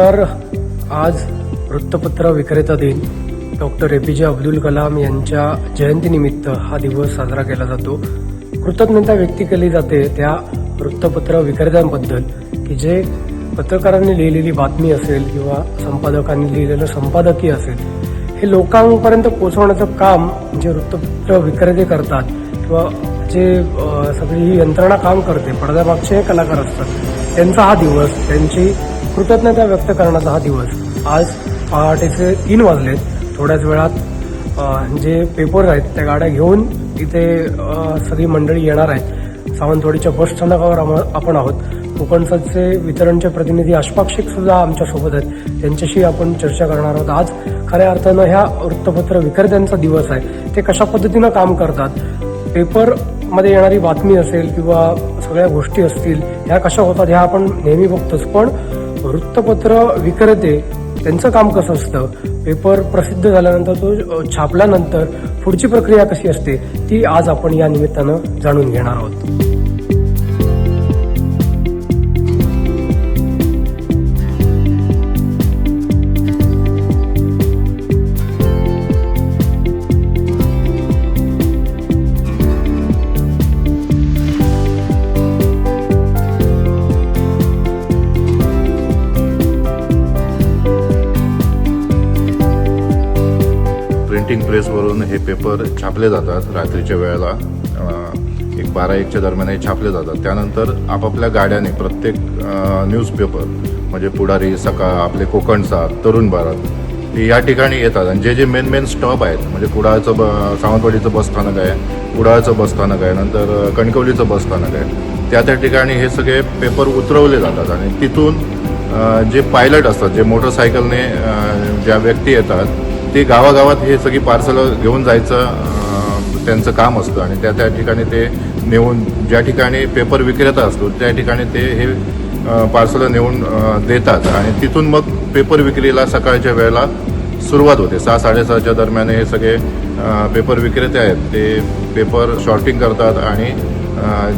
नमस्कार. आज वृत्तपत्र विक्रेता दिन. डॉक्टर ए पी जे अब्दुल कलाम यांच्या जयंतीनिमित्त हा दिवस साजरा केला जातो. कृतज्ञता व्यक्त केली जाते त्या वृत्तपत्र विक्रेत्यांबद्दल की जे पत्रकारांनी लिहिलेली बातमी असेल किंवा संपादकांनी लिहिलेलं संपादकीय असेल हे लोकांपर्यंत पोहोचवण्याचं काम जे वृत्तपत्र विक्रेते करतात किंवा जे सगळी ही यंत्रणा काम करते. पडद्यामागचे कलाकार असतात. त्यांचा हा दिवस त्यांची कृतज्ञता व्यक्त करण्याचा हा दिवस. आज पहाटेचे तीन वाजलेत थोड्याच वेळात जे पेपर आहेत त्या गाड्या घेऊन इथे सगळी मंडळी येणार आहेत. सावंतवाडीच्या बस स्थानकावर आपण आहोत. कोकणचे वितरणचे प्रतिनिधी अश्पाक्षिक सुद्धा आमच्यासोबत आहेत. त्यांच्याशी आपण चर्चा करणार आहोत. आज खऱ्या अर्थानं ह्या वृत्तपत्र विक्रेत्यांचा दिवस आहे. ते कशा पद्धतीनं काम करतात? पेपरमध्ये येणारी बातमी असेल किंवा सगळ्या गोष्टी असतील ह्या कशा होतात ह्या आपण नेहमी बघतोच. पण वृत्तपत्र विक्रेते त्यांचं काम कसं असतं? पेपर प्रसिद्ध झाल्यानंतर तो छापल्यानंतर पुढची प्रक्रिया कशी असते? ती आज आपण या निमित्तानं जाणून घेणार आहोत. प्रेसवरून हे पेपर छापले जातात रात्रीच्या वेळेला. एक बारा एकच्या दरम्यान हे छापले जातात. त्यानंतर आपापल्या गाड्याने प्रत्येक न्यूजपेपर म्हणजे पुढारी सकाळ आपले कोकणचा तरुण भारत हे या ठिकाणी येतात. आणि जे जे मेन मेन स्टॉप आहेत म्हणजे कुडाळचं ब सावंतवाडीचं बस स्थानक आहे कुडाळचं बस स्थानक आहे नंतर कणकवलीचं बस स्थानक आहे त्या त्या ठिकाणी हे सगळे पेपर उतरवले जातात. आणि तिथून जे पायलट असतात जे मोटरसायकलने ज्या व्यक्ती येतात ते गावागावात हे सगळी पार्सलं घेऊन जायचं त्यांचं काम असतं. आणि त्या त्या ठिकाणी ते नेऊन ज्या ठिकाणी पेपर विक्रेता असतो त्या ठिकाणी ते हे पार्सलं नेऊन देतात. आणि तिथून मग पेपर विक्रीला सकाळच्या वेळेला सुरुवात होते. सहा साडेसहाच्या दरम्यान हे सगळे पेपर विक्रेते आहेत. ते पेपर शॉर्टिंग करतात आणि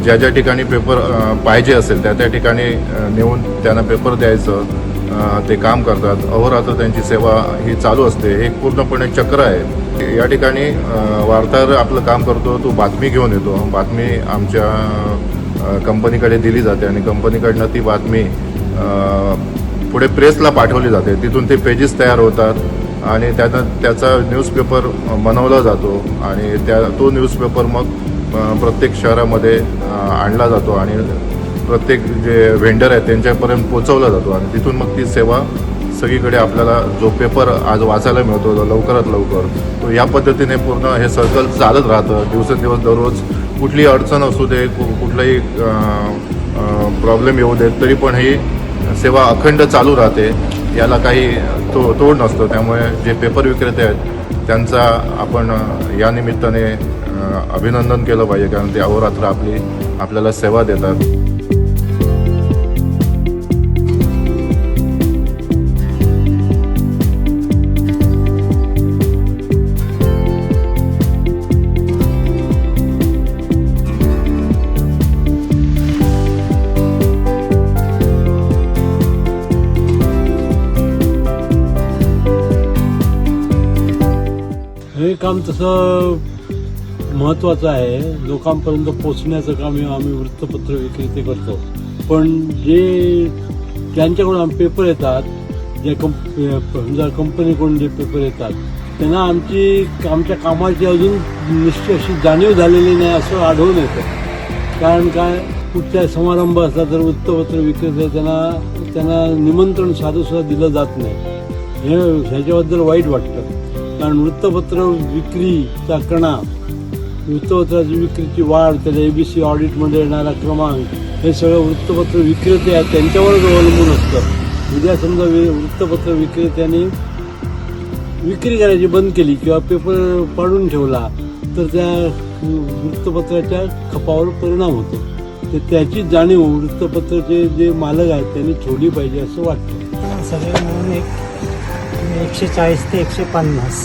ज्या ज्या ठिकाणी पेपर पाहिजे असेल त्या त्या ठिकाणी नेऊन त्यांना पेपर द्यायचं. ते काम करतात. अहोरात्र त्यांची सेवा ही चालू असते. हे पूर्णपणे चक्र आहे. या ठिकाणी वार्ताहर आपलं काम करतो तो बातमी घेऊन येतो. बातमी आमच्या कंपनीकडे दिली जाते आणि कंपनीकडनं ती बातमी पुढे प्रेसला पाठवली जाते. तिथून ते पेजेस तयार होतात आणि त्यानं त्याचा न्यूजपेपर बनवला जातो आणि त्या तो न्यूजपेपर मग प्रत्येक शहरामध्ये आणला जातो आणि प्रत्येक जे व्हेंडर आहेत त्यांच्यापर्यंत पोचवला जातो आणि तिथून मग ती सेवा सगळीकडे आपल्याला जो पेपर आज वाचायला मिळतो लवकरात लवकर. तो या पद्धतीने पूर्ण हे सर्कल चालत राहतं. दिवसेंदिवस दररोज कुठली अडचण असू दे कु कुठलाही प्रॉब्लेम येऊ देत तरी पण ही सेवा अखंड चालू राहते. याला काही तो तोड नसतो. त्यामुळे जे पेपर विक्रेते आहेत त्यांचा आपण या निमित्ताने अभिनंदन केलं पाहिजे. कारण ते अहोरात्र आपली आपल्याला सेवा देतात. काम तसं महत्त्वाचं आहे. लोकांपर्यंत पोचण्याचं काम हे आम्ही वृत्तपत्र विक्रेते करतो. पण जे ज्यांच्याकडून आम्ही पेपर येतात जे कंप समजा कंपनीकडून जे पेपर येतात त्यांना आमची आमच्या कामाची अजून निश्चित अशी जाणीव झालेली नाही असं आढळून येतं. कारण काय कुठच्या समारंभ असला तर वृत्तपत्र विक्रेते त्यांना त्यांना निमंत्रण साधूसुद्धा दिलं जात नाही. हे ह्याच्याबद्दल वाईट वाटतं. कारण वृत्तपत्र विक्रीचा कणा वृत्तपत्राची विक्रीची वाढ त्याला ए बी सी ऑडिटमध्ये येणारा क्रमांक हे सगळं वृत्तपत्र विक्रेते आहेत त्यांच्यावरच अवलंबून असतं. उद्या समजा वि- वृत्तपत्र विक्रेत्याने विक्री करायची बंद केली किंवा पेपर पाडून ठेवला तर त्या वृत्तपत्राच्या खपावर परिणाम होतो. तर त्याची जाणीव वृत्तपत्राचे जे मालक आहेत त्यांनी ठेवली पाहिजे असं वाटतं. सगळे म्हणून एक एकशे चाळीस ते एकशे पन्नास.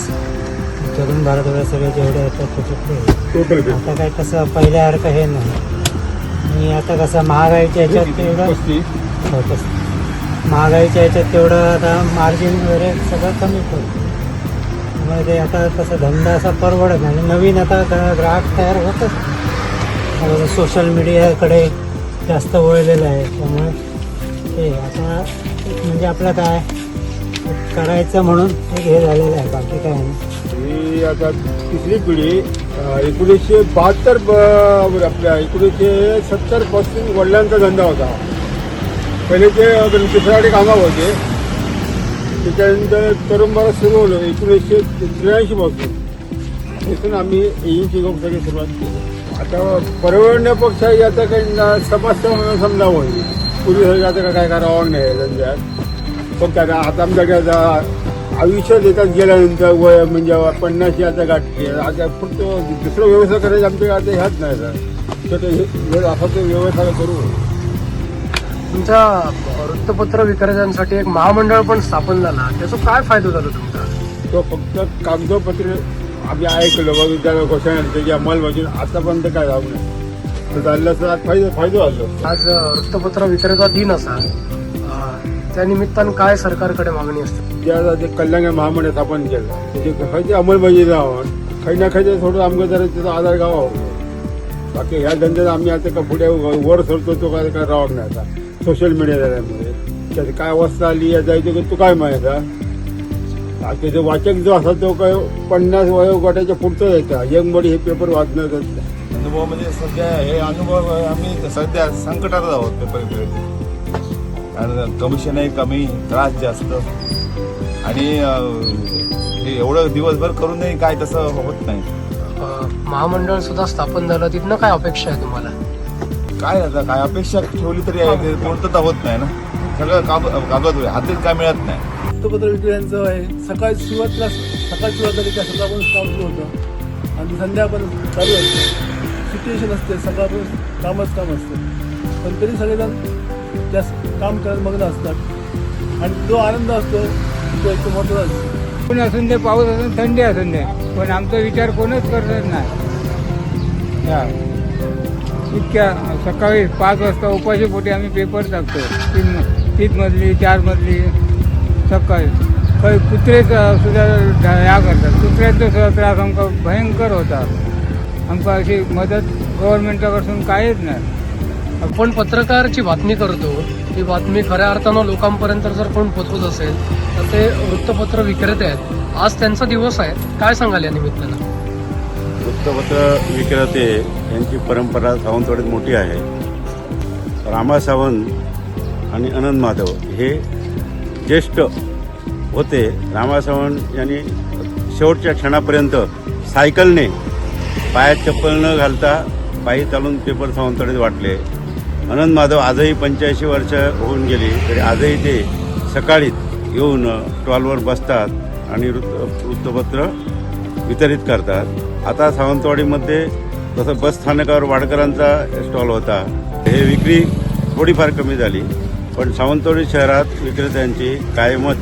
तरुण भारतभर सगळे जेवढे येतात त्याच्यातले आता काय कसं पहिल्यासारखं हे नाही. आणि आता कसं महागाईच्या ह्याच्यात एवढं होतच महागाईच्या याच्यात तेवढं आता मार्जिन वगैरे सगळं कमी पडतं त्यामुळे ते आता तसा धंदा असा परवडत नाही. आणि नवीन आता ग्राहक तयार होतच सोशल मीडियाकडे जास्त वळलेलं आहे. त्यामुळे ते आता म्हणजे आपलं काय? करायचं म्हणून हे झालेलं आहे बाकी काय नाही. ही आता तिसरी पिढी एकोणीसशे बहात्तर ब- म्हणजे आपल्या एकोणीसशे सत्तरपासून वडिलांचा धंदा होता. पहिले ते दुसऱ्याकडे कामावर होते. त्याच्यानंतर तरुण भारत सुरू होलं एकोणीसशे त्र्याऐंशी पासून. तिथून आम्ही एजन्सी सगळी सुरुवात केली. आता परवडण्यापेक्षाही आता काही ना- समस्या म्हणून समजावं. पूर्वी आता काय काय करावं नाही धंद्यात. फक्त आता आता आमच्याकडे आता आयुष्य देतात गेल्यानंतर वय म्हणजे पन्नाशी आता गाठली आता फक्त दुसरा व्यवसाय करायचा आमच्याकडे आता ह्याच नाही सर तर हे- असा तो व्यवसाय करू. तुमच्या वृत्तपत्र विक्रेत्यांसाठी एक महामंडळ पण स्थापन झाला. त्याचा काय फायदा झाला तुमचा? तो फक्त कागदोपत्र आम्ही ऐकलं बघ त्याला घोषणा त्याची अंमलबजावणी. आतापर्यंत काय झालं नाही. तर झालं तर आज फायदा फायदा झालं. आज वृत्तपत्र विक्रेता दिन असा. त्या निमित्तानं काय सरकारकडे मागणी असते? ज्या ते कल्याण महामंडळ स्थापन केलं त्याची खयची अंमलबजावणी जावं काही ना काही थोडं आमचं जरा त्याचा आधार गावा बाकी ह्या धंद्यात आम्ही आता का पुढे वर सरतो तो काय काय राहत नाही आता. सोशल मीडिया झाल्यामुळे. त्याची काय अवस्था आली या जायचं की तू काय माहिती जो वाचक जो असा तो काय पन्नास वयोगटाच्या पुढचं येतं यंग बॉडी हे पेपर वाचणार अनुभव म्हणजे सध्या हे अनुभव आम्ही सध्या संकटात आहोत पेपर कमिशनही कमी त्रास जास्त. आणि हे एवढं दिवसभर करूनही काय तसं होत नाही. महामंडळ सुद्धा स्थापन झालं तिथनं काय अपेक्षा आहे तुम्हाला? काय आता काय अपेक्षा ठेवली तरी आहे, ते पूर्तता होत नाही ना. सगळं काग कागद हातात काय मिळत नाही. वृत्तपत्र विक्रेत्यांचं आहे सकाळी सुरुवातीला सकाळी सुरुवात झाली का सकाळपासून काम सुरू होतं. आणि संध्याकाळपर्यंत चालू असतं. सिच्युएशन असते सकाळपासून कामच काम असतं. पण तरी सगळेजण जास्त काम करत मग्न असतात. आणि तो आनंद असतो तो एक महत्त्वाचा असतो. ऊन असून दे पाऊस असून थंडी असून दे पण आमचा विचार कोणच करत नाही. या. इतक्या सकाळी पाच वाजता उपाशी पोटी आम्ही पेपर टाकतो. तीन तीन मजली चार मजली सकाळी. काही कुत्रेच सुद्धा या ह्या करतात. कुत्र्याचा सुद्धा त्रास आमका भयंकर होता आमका अशी मदत गव्हर्नमेंटाकडसून काहीच नाही. आपण पत्रकारची बातमी करतो. ही बातमी खऱ्या अर्थानं लोकांपर्यंत जर कोण पोचवत असेल तर ते वृत्तपत्र विक्रेते आहेत. आज त्यांचा दिवस आहे. काय सांगाल या निमित्तानं? वृत्तपत्र विक्रेते यांची परंपरा सावंतवाडीत मोठी आहे. रामा सावंत आणि अनंत माधव हे ज्येष्ठ होते. रामा सावंत यांनी शेवटच्या क्षणापर्यंत सायकलने पायात चप्पल न घालता पायी चालून पेपर सावंतवाडीत वाटले. अनंत माधव आजही पंच्याऐंशी वर्ष होऊन गेली तरी आजही ते सकाळीत येऊन स्टॉलवर बसतात आणि वृत्त वृत्तपत्र वितरित करतात. आता सावंतवाडीमध्ये तसं बस स्थानकावर वाडकरांचा स्टॉल होता. हे विक्री थोडीफार कमी झाली पण सावंतवाडी शहरात विक्रेत्यांची कायमच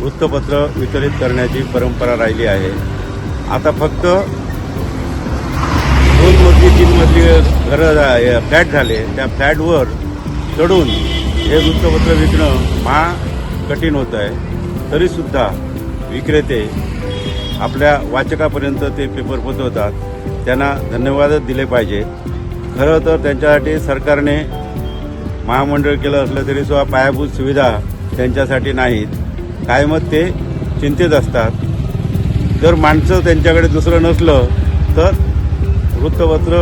वृत्तपत्र वितरित करण्याची परंपरा राहिली आहे. आता फक्त तीन घरं फ्लॅट झाले त्या फ्लॅटवर चढून हे वृत्तपत्र विकणं महा कठीण होत आहे. तरीसुद्धा विक्रेते आपल्या वाचकापर्यंत ते पेपर पोचवतात. त्यांना धन्यवादच दिले पाहिजे. खरं तर त्यांच्यासाठी सरकारने महामंडळ केलं असलं तरी सुद्धा पायाभूत सुविधा त्यांच्यासाठी नाहीत. कायमच ते चिंतेत असतात. जर माणसं त्यांच्याकडे दुसरं नसलं तर वृत्तपत्र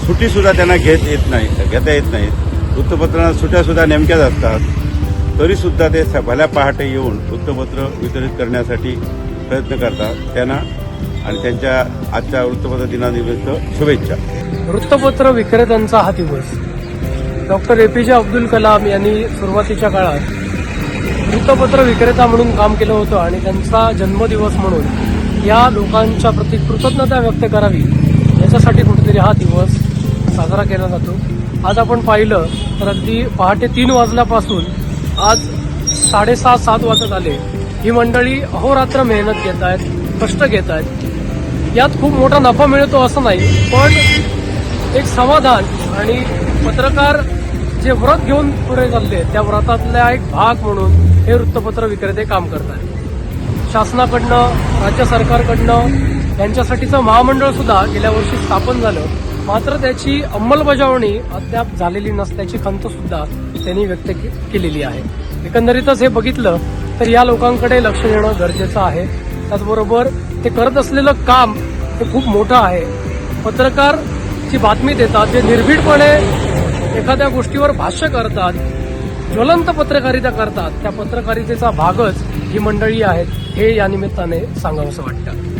सुटीसुद्धा त्यांना घेत येत नाही घेता येत नाहीत वृत्तपत्रांना सुट्यासुद्धा नेमक्याच असतात. तरीसुद्धा ते भल्या पहाटे येऊन वृत्तपत्र वितरित करण्यासाठी प्रयत्न करतात त्यांना आणि त्यांच्या आजच्या वृत्तपत्र दिनानिमित्त शुभेच्छा. वृत्तपत्र विक्रेत्यांचा हा दिवस डॉक्टर ए पी जे अब्दुल कलाम यांनी सुरुवातीच्या काळात वृत्तपत्र विक्रेता म्हणून काम केलं होतं आणि त्यांचा जन्मदिवस म्हणून या लोकांच्या प्रती कृतज्ञता व्यक्त करावी याच्यासाठी कुठेतरी हा दिवस साजरा केला जातो. आज आपण पाहिलं तर अगदी पहाटे तीन वाजल्यापासून आज साडेसहा सात वाजत आले. ही मंडळी अहोरात्र मेहनत घेत आहेत कष्ट घेत आहेत. यात खूप मोठा नफा मिळतो असं नाही पण एक समाधान आणि पत्रकार जे व्रत घेऊन पुढे चालले त्या व्रतातल्या एक भाग म्हणून हे वृत्तपत्र विक्रेते काम करत आहेत. शासनाकडनं राज्य सरकारकडनं यांच्यासाठीचं महामंडळ सुद्धा गेल्या वर्षी स्थापन झालं. मात्र त्याची अंमलबजावणी अद्याप झालेली नसल्याची खंत सुद्धा त्यांनी व्यक्त के- केलेली आहे. एकंदरीतच हे बघितलं तर या लोकांकडे लक्ष देणं गरजेचं आहे. त्याचबरोबर ते करत असलेलं काम हे खूप मोठं आहे. पत्रकार जी बातमी देतात जे निर्भीडपणे एखाद्या गोष्टीवर भाष्य करतात ज्वलंत पत्रकारिता करतात त्या पत्रकारितेचा भागच ही मंडळी आहेत हे या निमित्ताने सांगावंसं वाटतं.